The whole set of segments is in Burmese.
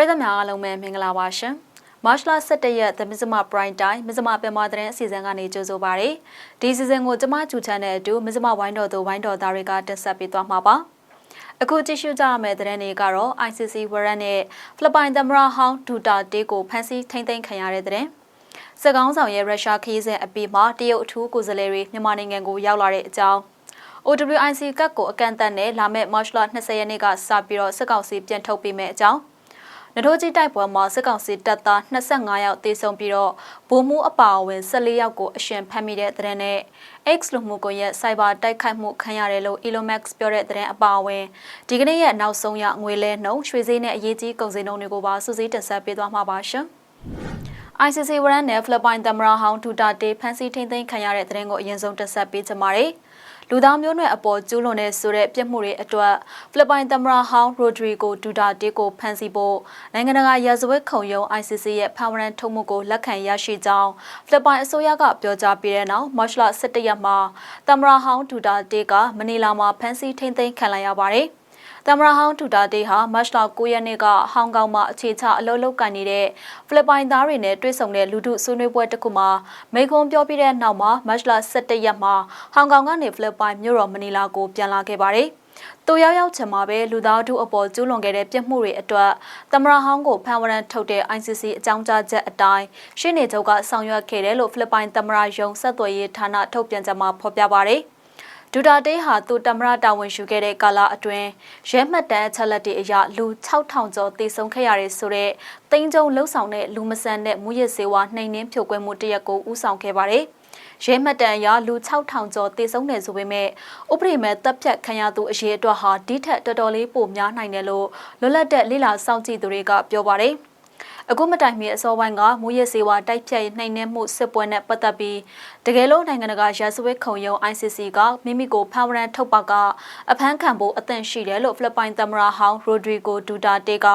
ရိသတ်များအားလုံးပဲမင်္ဂလာပါရှင်။မတ်လ17ရက်သမစ္စမပရိုင်တိုင်းမစ္စမပင်မသတင်းအစီအစဉ်ကနေကြိုဆိုပါရစေ။ဒီစီစဉ်ကိုကျမကျူချန်တဲ့အတူမစ္စမဝိုင်းတော်သူဝိုင်းတော်သားတွေကတက်ဆက်ပေးသွားမှာပါ။အခုကြည့်ရှုကြရမယ့်သတင်းတွေကတော့ ICC ဝရန်နဲ့ဖိလစ်ပိုင်သမ္မတဟောင်းဒူတာတေးကိုဖမ်းဆီးထိန်းသိမ်းခံရတဲ့သတင်း။စကောင်းဆောင်ရဲ့ရုရှားခရီးစဉ်အပြီးမှာတရုတ်အထူးကိုယ်စားလှယ်တွေမြန်မာနိုင်ငံကိုရောက်လာတဲ့အကြောင်း OWIC ကတ်ကိုအကန့်အသတ်နဲ့လာမယ့်မတ်လ20ရက်နေ့ကစပြီးတော့စစ်ကောင်စီပြန်ထုတ်ပေးမယ့်အကြောင်း နထိုးကြီးတိုက်ပွဲမှာစစ်ကောင်စီတပ်သား25ယောက်သေဆုံးပြီးတော့ဗိုလ်မှူးအပါအဝင်14ယောက်ကိုအရှင်ဖမ်းမိတဲ့တဲ့နဲ့ X လူမှုကွန်ရက်စိုက်ဘာတိုက်ခိုက်မှုခံရတယ်လို့ Elon Musk ပြောတဲ့တဲ့အပါအဝင်ဒီကနေ့ရဲ့နောက်ဆုံးရငွေလဲနှုန်းရွှေဈေးနဲ့အရေးကြီးကုန်စည်နှုန်းတွေကိုပါစုစည်းတင်ဆက်ပေးသွားမှာပါရှင်။ ICC ဝရန်နဲ့ဖိလစ်ပိုင်သမ္မတဟောင်းဒူတာတေဖမ်းဆီးထိန်းသိမ်းခံရတဲ့တဲ့ရင်ကိုအရင်ဆုံးတင်ဆက်ပေးချင်ပါတယ်။ လူသားမျိုးနွယ်အပေါ်ကျူးလွန်တဲ့ဆိုတဲ့ပြစ်မှုတွေအတွက်ဖိလစ်ပိုင်သမ္မတဟောင်းရိုဒရီဂိုဒူတာတေကိုဖမ်းဆီးဖို့နိုင်ငံတကာရာဇဝတ်ခုံရုံး ICC ရဲ့ဖမ်းဝရန်ထုတ်မှုကိုလက်ခံရရှိကြောင်းဖိလစ်ပိုင်အစိုးရကပြောကြားပြီးတဲ့နောက်မတ်လ17ရက်မှာသမ္မတဟောင်းဒူတာတေကမနီလာမှာဖမ်းဆီးထိန်းသိမ်းခံလိုက်ရပါတယ်။ သမ္မတဟောင်းထူတာတေးဟာမတ်လ9ရက်နေ့ကဟောင်ကောင်မှာအခြေချအလုပ်လုပ်ကိုင်နေတဲ့ဖိလစ်ပိုင်သားတွေနဲ့တွေ့ဆုံတဲ့လူထုဆွေးနွေးပွဲတစ်ခုမှာမိခွန်းပြောပြတဲ့နောက်မှာမတ်လ17ရက်မှာဟောင်ကောင်ကနေဖိလစ်ပိုင်မြို့တော်မနီလာကိုပြန်လာခဲ့ပါတယ်။သူရောက်ရောက်ချင်မှာပဲလူသားတို့အပေါ်ကျူးလွန်ခဲ့တဲ့ပြစ်မှုတွေအတွက်သမရဟောင်းကိုဖမ်းဝရမ်းထုတ်တဲ့ ICC အကြောင်းကြားချက်အတိုင်းရှင်းနေချုပ်ကဆောင်ရွက်ခဲ့တယ်လို့ဖိလစ်ပိုင်သမရယုံဆက်သွယ်ရေးဌာနထုတ်ပြန်ချက်မှာဖော်ပြပါတယ်။ ဒူတာတေးဟာသူတမရတာဝန်ယူခဲ့တဲ့ကာလအတွင်းရဲမှတ်တမ်းအချက်လက်တွေအရလူ6000ကျော်သေဆုံးခဲ့ရတဲ့ဆိုတဲ့တိန်းကျုံလှုပ်ဆောင်တဲ့လူမဆန်တဲ့မူရစ်စေဝါနှိမ်နှင်းဖြိုခွဲမှုတရက်ကိုဥဆောင်ခဲ့ပါတယ်။ရဲမှတ်တမ်းအရလူ6000ကျော်သေဆုံးတယ်ဆိုပေမဲ့ဥပဒေမဲ့တပ်ဖြတ်ခံရသူအရေးအတွက်ဟာဒီထက်တော်တော်လေးပိုများနိုင်တယ်လို့လွတ်လပ်တဲ့လိလာစောင့်ကြည့်သူတွေကပြောပါတယ်။ အခုမတိုင်မီအစောပိုင်းကမူရစ်စေဝါတိုက်ဖြတ်နှိမ်နင်းမှုစစ်ပွဲနဲ့ပတ်သက်ပြီးတကယ်လို့နိုင်ငံတကာရာဇဝတ်ခုံရုံး ICC ကမိမိကိုဖမ်းဝရန်ထုတ်ပါကအဖမ်းခံဖို့အသင့်ရှိတယ်လို့ဖိလစ်ပိုင်သမ္မတဟောင်းရိုဒရီဂိုဒူတာတေက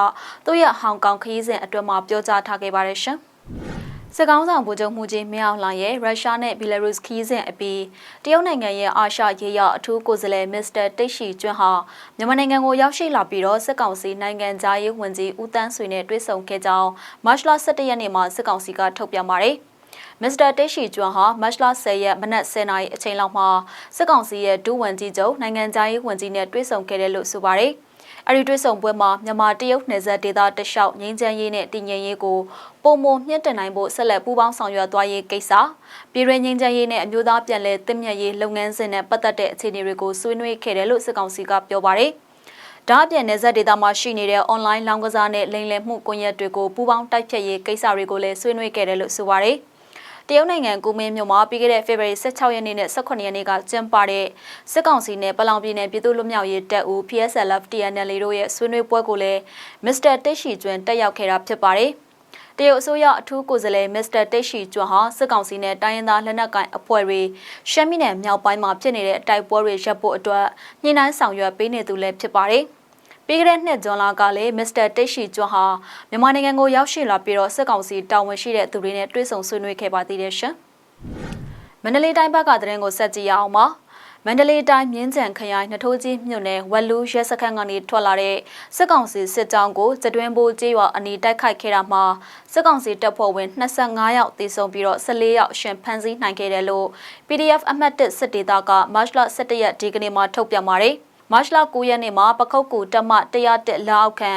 သူ့ရဲ့ဟောင်ကောင်ခရီးစဉ်အတွင်းမှာပြောကြားထားခဲ့ပါတယ်ရှင်။ စစ်ကောင်းဆောင်ဗိုလ်ချုပ်မှုကြီးမင်းအောင်လှိုင်ရဲ့ရုရှားနဲ့ဘီလာရုစ်ခီးစဉ်အပြီးတရုတ်နိုင်ငံရဲ့အာရှရေးရအထူးကိုယ်စားလှယ်မစ္စတာတိတ်ရှိကျွန်းဟာမြန်မာနိုင်ငံကိုရောက်ရှိလာပြီးတော့စစ်ကောင်စီနိုင်ငံသားရေးဝန်ကြီးဦးတန်းဆွေနဲ့တွေ့ဆုံခဲ့ကြောင်းမတ်လ17ရက်နေ့မှာစစ်ကောင်စီကထုတ်ပြန်ပါတယ်။မစ္စတာတေရှိကျွန်းဟာမတ်လ10ရက်မနက်10:00နာရီအချိန်လောက်မှာစစ်ကောင်စီရဲ့ဒုဝန်ကြီးချုပ်နိုင်ငံသားရေးဝန်ကြီးနဲ့တွေ့ဆုံခဲ့တယ်လို့ဆိုပါတယ်။ အဲဒီတွေ့ဆုံပွဲမှာမြန်မာတရုတ်နယ်စပ်ဒေသတလျှောက်ငင်းချမ်းရေးနဲ့တည်ငြိမ်ရေးကိုပုံမမြင့်တင်နိုင်ဖို့ဆက်လက်ပူးပေါင်းဆောင်ရွက်သွားရေးကိစ္စပြည်ရင်းငင်းချမ်းရေးနဲ့အမျိုးသားပြန်လည်တည်မြဲရေးလုပ်ငန်းစဉ်နဲ့ပတ်သက်တဲ့အခြေအနေတွေကိုဆွေးနွေးခဲ့တယ်လို့စစ်ကောင်စီကပြောပါတယ်။ဒါအပြင်နယ်စပ်ဒေသမှာရှိနေတဲ့ online လောင်းကစားနဲ့လိမ်လည်မှုကွန်ရက်တွေကိုပူးပေါင်းတိုက်ဖြတ်ရေးကိစ္စတွေကိုလည်းဆွေးနွေးခဲ့တယ်လို့ဆိုပါတယ်။ တရုတ်နိုင်ငံကူမင်းမြို့မှာပြီးခဲ့တဲ့ဖေဖော်ဝါရီ16ရက်နေ့နဲ့18ရက်နေ့ကကျင်းပတဲ့စစ်ကောင်စီနဲ့ပလောင်ပြည်နယ်ပြည်သူ့လွတ်မြောက်ရေးတပ်ဦး PSLF TNL တို့ရဲ့ဆွေးနွေးပွဲကိုလည်းမစ္စတာတိတ်ရှိကျွန်းတက်ရောက်ခဲ့တာဖြစ်ပါတယ်။တရုတ်အစိုးရအထူးကိုယ်စားလှယ်မစ္စတာတိတ်ရှိကျွန်းဟာစစ်ကောင်စီနဲ့တိုင်းရင်းသားလက်နက်ကိုင်အဖွဲ့တွေရှမ်းပြည်နယ်မြောက်ပိုင်းမှာဖြစ်နေတဲ့တိုက်ပွဲတွေရပ်ဖို့အတွက်ညှိနှိုင်းဆောင်ရွက်ပေးနေသူလည်းဖြစ်ပါတယ်။ ပြီးခဲ့တဲ့နှစ်ဇွန်လကလည်းမစ္စတာတိတ်ရှိကျွန်းဟာမြန်မာနိုင်ငံကိုရောက်ရှိလာပြီးတော့စစ်ကောင်စီတာဝန်ရှိတဲ့သူတွေနဲ့တွေ့ဆုံဆွေးနွေးခဲ့ပါသေးတယ်ရှင်။မန္တလေးတိုင်းဘက်ကသတင်းကိုဆက်ကြည့်ရအောင်ပါ။မန္တလေးတိုင်းမြင်းကြံခရိုင်နှထိုးကြီးမြို့နယ်ဝက်လူးရဲစခန်းကနေထွက်လာတဲ့စစ်ကောင်စီစစ်ကြောင်းကိုကျတွင်းဘိုးကျေးရွာအနီးတိုက်ခိုက်ခဲ့တာမှာစစ်ကောင်စီတပ်ဖွဲ့ဝင်25ယောက်သေဆုံးပြီးတော့14ယောက်ရှင်ဖမ်းဆီးနိုင်ခဲ့တယ်လို့ PDF အမှတ်1စစ်ဒေသကမတ်လ17ရက်ဒီကနေ့မှထုတ်ပြန်ပါတယ်။ မတ်လ9ရက်နေ့မှာပခုတ်ကူတမ101လက်အောက်ခံ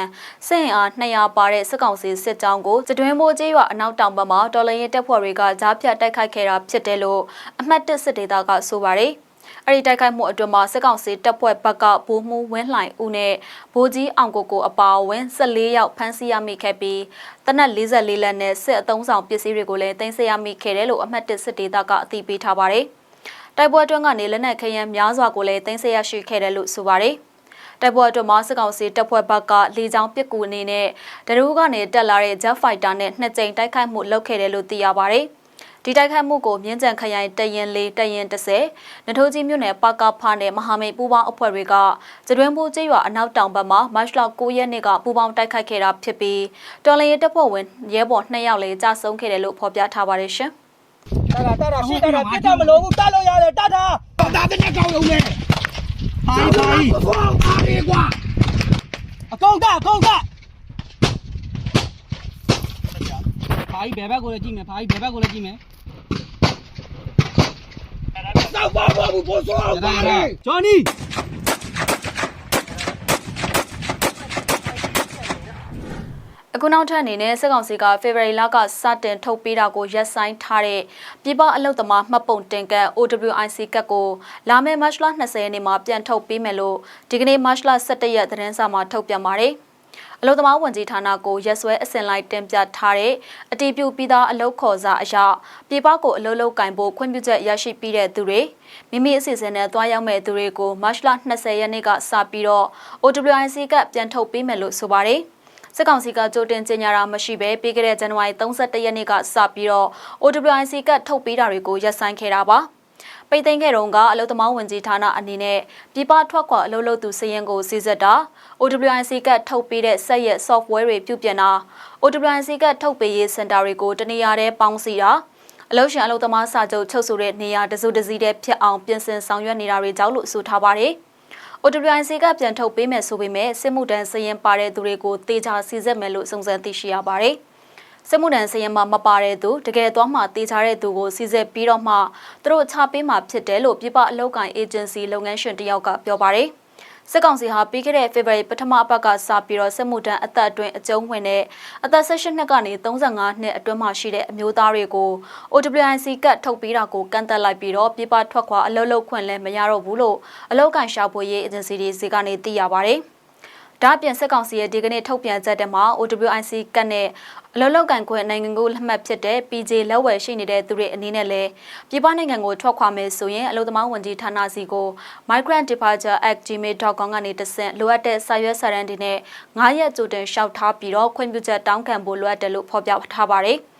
စစ်ရင်အား200ပါတဲ့စစ်ကောင်စီစစ်ကြောင်းကိုကျတွင်းမိုးကျေးရွာအနောက်တောင်ဘက်မှာတော်လရင်တပ်ဖွဲ့တွေကကြားဖြတ်တိုက်ခိုက်ခဲ့တာဖြစ်တယ်လို့အမှတ်1စစ်ဒေသကဆိုပါတယ်။အဲ့ဒီတိုက်ခိုက်မှုအတွင်းမှာစစ်ကောင်စီတပ်ဖွဲ့ဘက်ကဗိုလ်မှူးဝင်းလှိုင်ဦးနဲ့ဗိုလ်ကြီးအောင်ကိုကိုအပါအဝင်14ယောက်ဖမ်းဆီးရမိခဲ့ပြီးတနက်44လက်နဲ့စစ်အုံဆောင်ပစ္စည်းတွေကိုလည်းတင်ဆက်ရမိခဲ့တယ်လို့အမှတ်1စစ်ဒေသကအသိပေးထားပါတယ်။ တိုက်ပွဲအတွင်းကနေလက်နက်ခဲယမ်းများစွာကိုလည်းတင်ဆက်ရရှိခဲ့တယ်လို့ဆိုပါတယ်။တိုက်ပွဲအတွင်းမှာစစ်ကောင်စီတပ်ဖွဲ့ဘက်ကလေကြောင်းပစ်ကူအနေနဲ့တရူးကနေတက်လာတဲ့ Jet Fighter နဲ့နှစ်ကြိမ်တိုက်ခိုက်မှုလုပ်ခဲ့တယ်လို့သိရပါတယ်။ဒီတိုက်ခိုက်မှုကိုမြင်းကြံခရိုင်တရင်လေးတရင်30နထိုးကြီးမြို့နယ်ပကဖာနဲ့မဟာမိတ်ပူးပေါင်းအဖွဲ့တွေကကျတွင်းဘူးကျေးရွာအနောက်တောင်ဘက်မှာမတ်လ9ရက်နေ့ကပူးပေါင်းတိုက်ခိုက်ခဲ့တာဖြစ်ပြီးတော်လရင်တပ်ဖွဲ့ဝင်ရဲဘော်2ယောက်လည်းကြာဆုံးခဲ့တယ်လို့ဖော်ပြထားပါတယ်ရှင်။ တာတာတာတာရှိတာတာပြတ်တာမလို့ဘူးတတ်လို့ရတယ်တတ်တာတာတဲ့နဲ့ကောင်းလုံးလေဟာဘာကြီးဟာရီကွာအကုန်ကအကုန်ကဘာကြီးဘယ်ဘက်ကိုလဲကြည့်မယ်ဘာကြီးဘယ်ဘက်ကိုလဲကြည့်မယ်တော့ဘာဘာဘူးပေါ်စောပါလေဂျော်နီ အခုနောက်ထပ်အနေနဲ့စစ်ကောင်စီကဖေဖော်ဝါရီလကစတင်ထုတ်ပေးတာကိုရက်ဆိုင်ထားတဲ့ပြည်ပအလုပ်သမားမှတ်ပုံတင်ကတ် OWIC ကတ်ကိုလာမယ့်မတ်လ20ရက်နေ့မှာပြန်ထုတ်ပေးမယ်လို့ဒီကနေ့မတ်လ17ရက်သတင်းစာမှာထုတ်ပြန်ပါတယ်။အလုပ်သမားဝန်ကြီးဌာနကိုရက်စွဲအစင်လိုက်တင်ပြထားတဲ့အတီးပြုပြီးသားအလုပ်ခေါ်စာအရပြည်ပကိုအလုပ်လုပ်ကင်ဖို့ခွင့်ပြုချက်ရရှိပြီးတဲ့သူတွေမိမိအစီအစဉ်နဲ့တွားရောက်မဲ့သူတွေကိုမတ်လ20ရက်နေ့ကစပြီးတော့ OWIC ကတ်ပြန်ထုတ်ပေးမယ်လို့ဆိုပါတယ်။ စစ်ကောင်စီကကြိုတင်ကြေညာတာမရှိဘဲပြီးခဲ့တဲ့ဇန်နဝါရီ31ရက်နေ့ကစပြီးတော့ OWIC ကထုတ်ပေးတာတွေကိုရပ်ဆိုင်းခဲ့တာပါပိတ်သိမ်းခဲ့တုန်းကအလုပ်သမားဝန်ကြီးဌာနအနေနဲ့ပြည်ပထွက်ခွာအလုပ်လုပ်သူစည်ရင်ကိုစီစစ်တာ OWIC ကထုတ်ပေးတဲ့စက်ရဲ့ software တွေပြုပြင်တာ OWIC ကထုတ်ပေးရေးစင်တာတွေကိုတနေရာတည်းပေါင်းစည်းတာအလုပ်ရှင်အလုပ်သမားစာချုပ်ချုပ်ဆိုတဲ့နေရာတစုတစည်းတည်းဖြစ်အောင်ပြင်ဆင်ဆောင်ရွက်နေတာတွေကြောင့်လို့ဆိုထားပါတယ်။ OWIC ကပြန်ထုတ်ပေးမယ်ဆိုပေမဲ့စစ်မှုထမ်းစရင်ပါတဲ့သူတွေကိုတေချာစီစစ်မယ်လို့စုံစမ်းသိရှိရပါတယ်။စစ်မှုထမ်းစရင်မှာမပါတဲ့သူတကယ်သွားမှတေချာတဲ့သူကိုစီစစ်ပြီးတော့မှသူတို့ချပေးမှာဖြစ်တယ်လို့ပြည်ပအလုပ်ကိုင်အေဂျင်စီလုပ်ငန်းရှင်တယောက်ကပြောပါတယ်။ စစ်ကောင်စီဟာပြီးခဲ့တဲ့ဖေဖော်ဝါရီပထမအပတ်ကစပြီးတော့စစ်မှုထမ်းအသက်အတွင်းအကျုံးဝင်တဲ့အသက်16နှစ်ကနေ35နှစ်အတွင်းမှာရှိတဲ့အမျိုးသားတွေကို OWIC ကတ်ထုတ်ပေးတာကိုကန့်သက်လိုက်ပြီးတော့ပြည်ပထွက်ခွာအလုပ်လုပ်ခွင့်လည်းမရတော့ဘူးလို့အလုပ်ကိုင်ရှာဖွေရေးအေဂျင်စီတွေစီကနေသိရပါဗျ။ ဒါ့အပြင်စစ်ကောင်စီရဲ့ဒီကနေ့ထုတ်ပြန်ချက်တဲ့မှာ OWIC ကတ်နဲ့အလုပ်လုပ်ကန်ခွင့်နိုင်ငံကိုလက်မှတ်ဖြစ်တဲ့ PJ လက်ဝယ်ရှိနေတဲ့သူတွေအနေနဲ့လည်းပြည်ပနိုင်ငံကိုထွက်ခွာမယ်ဆိုရင်အလုပ်သမားဝန်ကြီးဌာနစီကို Migrant Departure Act gmail.com ကနေတဆင့်လိုအပ်တဲ့စာရွက်စာတမ်းတွေနဲ့9ရက်ကြိုတင်လျှောက်ထားပြီးတော့ခွင့်ပြုချက်တောင်းခံဖို့လိုအပ်တယ်လို့ဖော်ပြထားပါတယ်။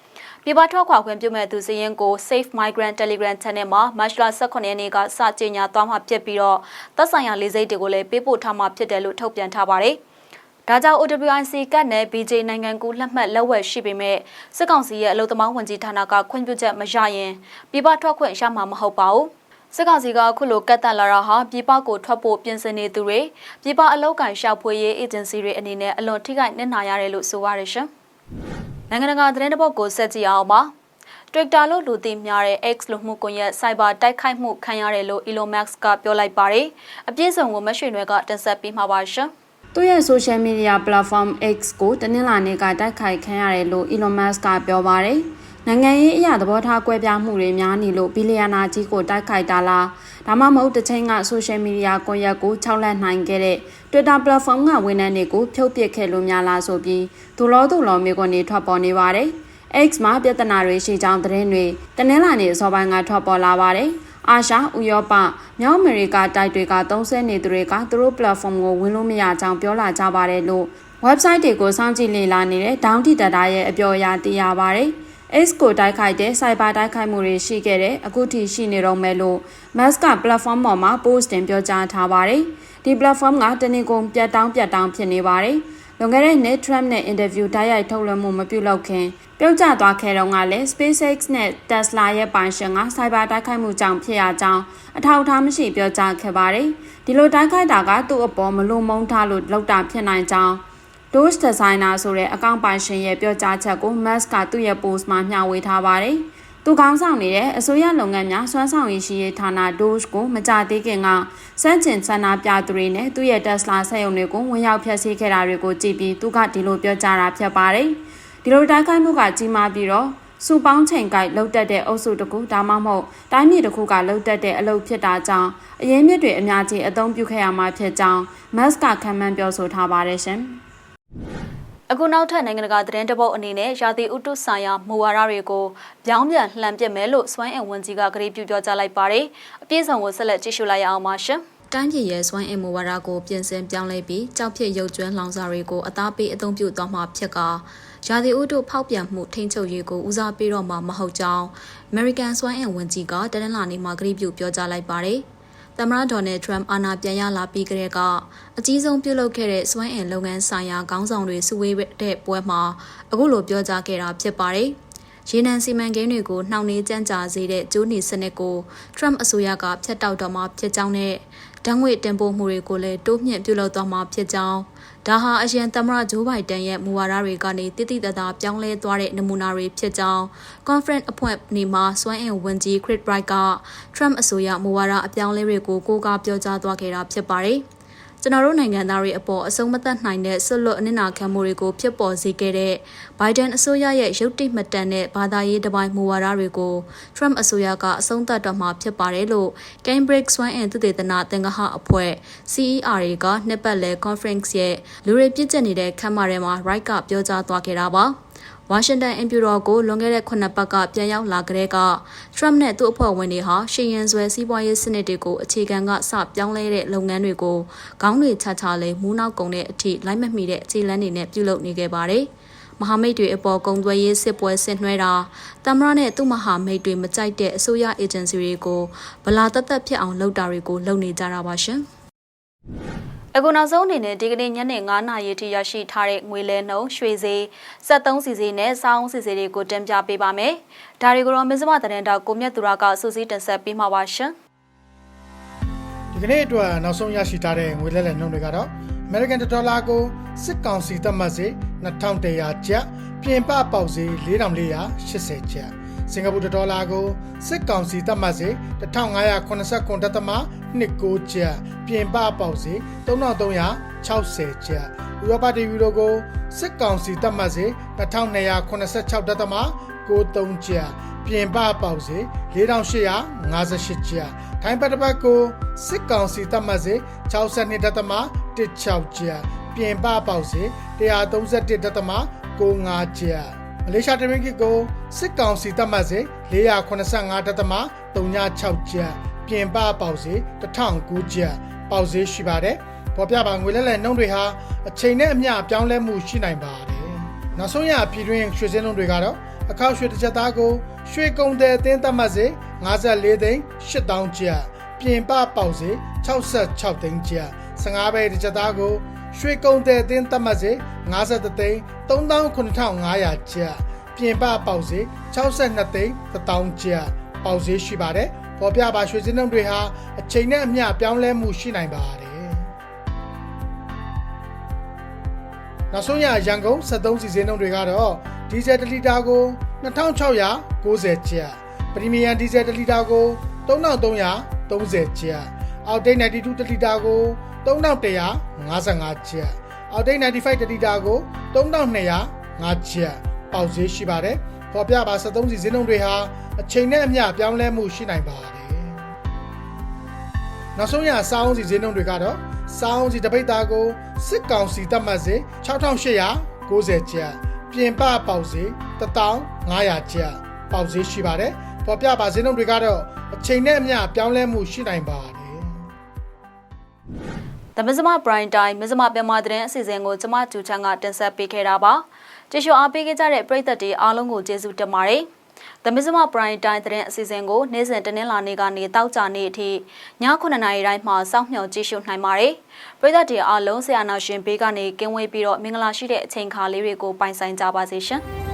ပြည်ပထွက်ခွာခွင့်ပြုမဲ့သူစရင်ကို Safe Migrant Telegram Channel မှာမတ်လ18ရက်နေ့ကစကြေညာသွားမှာဖြစ်ပြီးတော့သက်ဆိုင်ရာလေးစိတ်တွေကိုလည်းပေးပို့ထားမှာဖြစ်တယ်လို့ထုတ်ပြန်ထားပါတယ်။ဒါကြောင့် OWIC ကတ်နဲ့ BJ နိုင်ငံကူလက်မှတ်လက်ဝယ်ရှိပေမဲ့စစ်ကောင်စီရဲ့အလုပ်သမားဝန်ကြီးဌာနကခွင့်ပြုချက်မရရင်ပြည်ပထွက်ခွင့်ရမှာမဟုတ်ပါဘူး။စစ်ကောင်စီကအခုလိုကတ်တက်လာတာဟာပြည်ပကိုထွက်ဖို့ပြင်ဆင်နေသူတွေပြည်ပအလုပ်ကိုင်ရှာဖွေရေးအေဂျင်စီတွေအနေနဲ့အလွန်ထိခိုက်နစ်နာရတယ်လို့ဆိုပါရရှင်။ နိုင်ငံတကာသတင်းတစ်ပုဒ်ကိုဆက်ကြည့်အောင်ပါ။ Twitter လို့လူသိများတဲ့ X လူမှုကွန်ရက် Cyber တိုက်ခိုက်မှုခံရတယ်လို့ Elon Musk ကပြောလိုက်ပါတယ်။အပြည့်စုံကိုမရွှေနွယ်ကတင်ဆက်ပေးမှာပါရှင်။သူ့ရဲ့ social media platform X ကိုတနင်္လာနေ့ကတိုက်ခိုက်ခံရတယ်လို့ Elon Musk ကပြောပါတယ်။ နိုင်ငံရေးအရာသဘောထားကွဲပြားမှုတွေများနေလို့ဘီလီယံနာကြီးကိုတိုက်ခိုက်တာလားဒါမှမဟုတ်တစ်ချိန်က social media ကွန်ရက်ကိုခြောက်လန့်နိုင်ခဲ့တဲ့ Twitter platform ကဝန်ထမ်းတွေကိုဖြုတ်ပစ်ခဲ့လို့များလားဆိုပြီးဒူလောဒူလောမျိုးကနေထွက်ပေါ်နေပါတယ်။ X မှာပြဿနာတွေရှိကြောင်းသတင်းတွေတနင်္လာနေ့အစောပိုင်းကထွက်ပေါ်လာပါတယ်။အာရှဥရောပမြောက်အမေရိကတိုက်တွေကသုံးဆနေသူတွေကသူတို့ platform ကိုဝင်လို့မရကြောင်းပြောလာကြပါတယ်လို့ website တွေကိုစောင့်ကြည့်လေ့လာနေတဲ့ Downty Data ရဲ့အပြောအရသိရပါတယ်။ X ကိုတိုက်ခိုက်တဲ့ cyber တိုက်ခိုက်မှုတွေရှိခဲ့တဲ့အခုထိရှိနေတော့မယ်လို့ Musk က platform ပေါ်မှာ post တင်ပြောကြားထားပါတယ်။ဒီ platform ကတနင်္ဂနွေပြတ်တောင်းပြတ်တောင်းဖြစ်နေပါတယ်။လွန်ခဲ့တဲ့နှစ် Trump နဲ့ interview တိုက်ရိုက်ထုတ်လွှင့်မှုမပြုလုပ်ခင်ပြုတ်ကျသွားခဲ့တော့ကလည်း SpaceX နဲ့ Tesla ရဲ့ပိုင်ရှင်က cyber တိုက်ခိုက်မှုကြောင့်ဖြစ်ရကြောင်းအထောက်အထားမရှိပြောကြားခဲ့ပါတယ်။ဒီလိုတိုက်ခိုက်တာကသူ့အပေါ်မလုံမုန်းထားလို့လောက်တာဖြစ်နိုင်ကြောင်း Doge Designer ဆိုတဲ့အကောင့်ပိုင်ရှင်ရဲ့ပြောကြားချက်ကို Musk ကသူ့ရဲ့ post မှာမျှဝေထားပါတယ်။သူကောင်းဆောင်နေတဲ့အစိုးရလုပ်ငန်းများစွမ်းဆောင်ရည်ရှိရေးဌာန Doge ကိုမကြသေးခင်ကစန့်ကျင်ဆန္ဒပြသူတွေနဲ့သူ့ရဲ့ Tesla စက်ရုံတွေကိုဝင်ရောက်ဖျက်ဆီးခဲ့တာတွေကိုကြည့်ပြီးသူကဒီလိုပြောကြားတာဖြစ်ပါတယ်။ဒီလိုတိုက်ခိုက်မှုကကြီးမားပြီးတော့စူပေါင်းချိန်ကိုက်လှုပ်တက်တဲ့အုပ်စုတကူဒါမှမဟုတ်တိုင်းပြည်တစ်ခုကလှုပ်တက်တဲ့အလုပ်ဖြစ်တာကြောင့်အရင်းမြစ်တွေအများကြီးအသုံးပြုခဲ့ရမှာဖြစ်ကြောင်းမတ်ကခံမှန်းပြောဆိုထားပါတယ်ရှင်။ အခုနောက်ထပ်နိုင်ငံတကာသတင်းတပုတ်အနေနဲ့ရာသီဥတုဆိုင်ရာမူဝါဒတွေကိုပြောင်းပြန်လှန်ပစ်မယ်လို့စွမ်းအင်ဝန်ကြီးကကြေညာပြုပြောကြားလိုက်ပါတယ်။အပြည့်စုံကိုဆက်လက်ကြည့်ရှုလိုက်ရအောင်ပါရှင်။တိုင်းပြည်ရဲ့စွမ်းအင်မူဝါဒကိုပြင်ဆင်ပြောင်းလဲပြီးကြောက်ဖြစ်ရုပ်ကျွမ်းလောင်စာတွေကိုအသားပေးအသုံးပြုသွားမှာဖြစ်ကရာသီဥတုဖောက်ပြန်မှုထိန်းချုပ်ရေးကိုဦးစားပေးတော့မှာမဟုတ်ကြောင်း American စွမ်းအင်ဝန်ကြီးကတနင်္လာနေ့မှာကြေညာပြုပြောကြားလိုက်ပါတယ်။ သမ္မတဒေါ်နယ်ထရမ်အာဏာပြန်ရလာပြီးကတည်းကအကြီးဆုံးပြုလုပ်ခဲ့တဲ့စွမ်းအင်လုပ်ငန်းဆိုင်ရာခေါင်းဆောင်တွေစုဝေးတဲ့ပွဲမှာအခုလိုပြောကြားခဲ့တာဖြစ်ပါတယ်။ရေနံစီမံကိန်းတွေကိုနှောင့်နှေးကြမ်းကြာစေတဲ့ကျိုးနီစနစ်ကိုထရမ်အစိုးရကဖျက်တောက်တော့မှဖြစ်ကြောင်းနဲ့တန်းငွေတင်ပို့မှုတွေကိုလည်းတိုးမြင့်ပြုလုပ်သွားမှာဖြစ်ကြောင်း ဒါဟာအရင်သမ္မတဂျိုးဘိုင်ဒန်ရဲ့မူဝါဒတွေကနေတိတိတသားပြောင်းလဲသွားတဲ့နမူနာတွေဖြစ်ကြောင်း conference အဖွဲ့နေမှာစွမ်းအင်ဝန်ကြီး Chris Bright က Trump အစိုးရမူဝါဒအပြောင်းလဲတွေကိုကိုးကားပြောကြားသွားခဲ့တာဖြစ်ပါတယ်။ ကျွန်တော်တို့နိုင်ငံသားတွေအပေါ်အဆုံးမသတ်နိုင်တဲ့ဆွလွတ်အနစ်နာခံမှုတွေကိုဖြစ်ပေါ်စေခဲ့တဲ့ Biden အစိုးရရဲ့ရုပ်တိမတန်တဲ့ဘာသာရေးတပိုင်းမူဝါဒတွေကို Trump အစိုးရကအဆုံးသတ်တော့မှာဖြစ်ပါတယ်လို့ Cambridge Swan and သုတေသနသင်္ကဟအဖွဲ့ CER ကနှစ်ပတ်လည် conference ရဲ့လူတွေပြည့်ကျက်နေတဲ့ခမ်းမထဲမှာ Wright ကပြောကြားသွားခဲ့တာပါ။ ဝါရှင်တန်အင်ဖြူတော်ကိုလွန်ခဲ့တဲ့9ပတ်ကပြန်ရောက်လာကြတဲ့က Trump နဲ့သူ့အဖွဲ့ဝင်တွေဟာရှေ့ရန်ဆွဲစီးပွားရေးစနစ်တွေကိုအခြေခံကစပြောင်းလဲတဲ့လုပ်ငန်းတွေကိုခေါင်းတွေချချလဲမူးနောက်ကုန်တဲ့အထိလိုက်မမီတဲ့အခြေလန်းတွေနဲ့ပြုလုပ်နေခဲ့ပါတယ်။မဟာမိတ်တွေအပေါ်ကုံသွဲရေးစစ်ပွဲဆင်နွှဲတာတမရနဲ့သူ့မဟာမိတ်တွေမကြိုက်တဲ့အစိုးရအေဂျင်စီတွေကိုဗလာတသက်ဖြစ်အောင်လုပ်တာတွေကိုလုပ်နေကြတာပါရှင်။ အခုနောက်ဆုံးအနေနဲ့ဒီကနေ့ညနေ9:00နာရီထိရရှိထားတဲ့ငွေလဲနှုန်းရွှေဈေး73စီစီနဲ့စောင်းစီစီတွေကိုတင်ပြပေးပါမယ်။ဒါတွေကိုတော့မစ္စမတရန်တာကိုမြတ်သူရကစူးစီးတင်ဆက်ပေးမှာပါရှင်။ဒီကနေ့အတွက်နောက်ဆုံးရရှိထားတဲ့ငွေလဲလှယ်နှုန်းတွေကတော့ American Dollar ကိုစစ်ကောင်စီသတ်မှတ်စေ2100ကျပ်ပြင်ပပေါက်စေ4480ကျပ် စင်ကာပူဒေါ်လာကိုစစ်ကောင်စီသတ်မှတ်စေ1589.29ကျပ်ပြင်ပပေါက်စေ3360ကျပ်ဥရောပတီယူရိုကိုစစ်ကောင်စီသတ်မှတ်စေ2286.93ကျပ်ပြင်ပပေါက်စေ4858ကျပ်ထိုင်းပတ်တစ်ပတ်ကိုစစ်ကောင်စီသတ်မှတ်စေ62.16ကျပ်ပြင်ပပေါက်စေ131.95ကျပ် မလေးရှားတရင်းကစ်ကိုစစ်ကောင်စီသတ်မှတ်စေ485.36ကျပ်ပြင်ပပေါက်စေ1009ကျပ်ပေါက်စေရှိပါတယ်ပေါ်ပြပါငွေလဲလှယ်နှုန်းတွေဟာအချိန်နဲ့အမျှပြောင်းလဲမှုရှိနိုင်ပါတယ်နောက်ဆုံးရပြည်တွင်းရွှေစင်းနှုန်းတွေကတော့အခောက်ရွှေတစ်ချက်သားကိုရွှေကုံတဲ့အသင်းသတ်မှတ်စေ54သိန်း8000ကျပ်ပြင်ပပေါက်စေ66သိန်းကျပ်15ဘဲတစ်ချက်သားကို ရွှေကုံတဲ့အသင်းသတ်မှတ်စေ53သိန်း39,500ကျပ်ပြင်ပပေါက်စေ62သိန်း1000ကျပ်ပေါက်စေရှိပါတယ်ပေါ်ပြပါရွှေစင်းနှုန်းတွေဟာအချိန်နဲ့အမျှပြောင်းလဲမှုရှိနိုင်ပါတယ်နောက်ဆုံးရရန်ကုန်73စီစဉ်နှုန်းတွေကတော့ဒီဇယ်1လီတာကို2690ကျပ်ပရီမီယံဒီဇယ်1လီတာကို3330ကျပ်အောက်တိတ်92တလီတာကို 3155ကျပ်အောက်တိတ်95တလီတာကို3205ကျပ်ပေါက်ဈေးရှိပါတယ်ပေါ်ပြပါ73စီဈေးနှုန်းတွေဟာအချိန်နဲ့အမျှပြောင်းလဲမှုရှိနိုင်ပါတယ်နောက်ဆုံးရစောင်းစီဈေးနှုန်းတွေကတော့စောင်းစီတပိတ်သားကိုစစ်ကောင်စီတက်မှတ်စေ6890ကျပ်ပြင်ပပေါက်စေ1500ကျပ်ပေါက်ဈေးရှိပါတယ်ပေါ်ပြပါဈေးနှုန်းတွေကတော့အချိန်နဲ့အမျှပြောင်းလဲမှုရှိနိုင်ပါတယ်။ သမစမပရိုင်တိုင်းမစမပြမတဲ့တဲ့အစီအစဉ်ကိုကျမကျူချန်ကတင်ဆက်ပေးခဲ့တာပါ။ကျေးဇူးအားပေးခဲ့ကြတဲ့ပရိသတ်တွေအားလုံးကိုကျေးဇူးတင်ပါတယ်။သမစမပရိုင်တိုင်းတဲ့အစီအစဉ်ကိုနေ့စဉ်တနင်္လာနေ့ကနေတောက်ကြနေ့အထိည9:00နာရီတိုင်းမှာစောင့်မျှော်ကြည့်ရှုနိုင်ပါတယ်။ပရိသတ်တွေအားလုံးဆရာနာရှင်ဘေးကနေကင်းဝေးပြီးတော့မင်္ဂလာရှိတဲ့အချိန်ခါလေးတွေကိုပိုင်ဆိုင်ကြပါစေရှင်။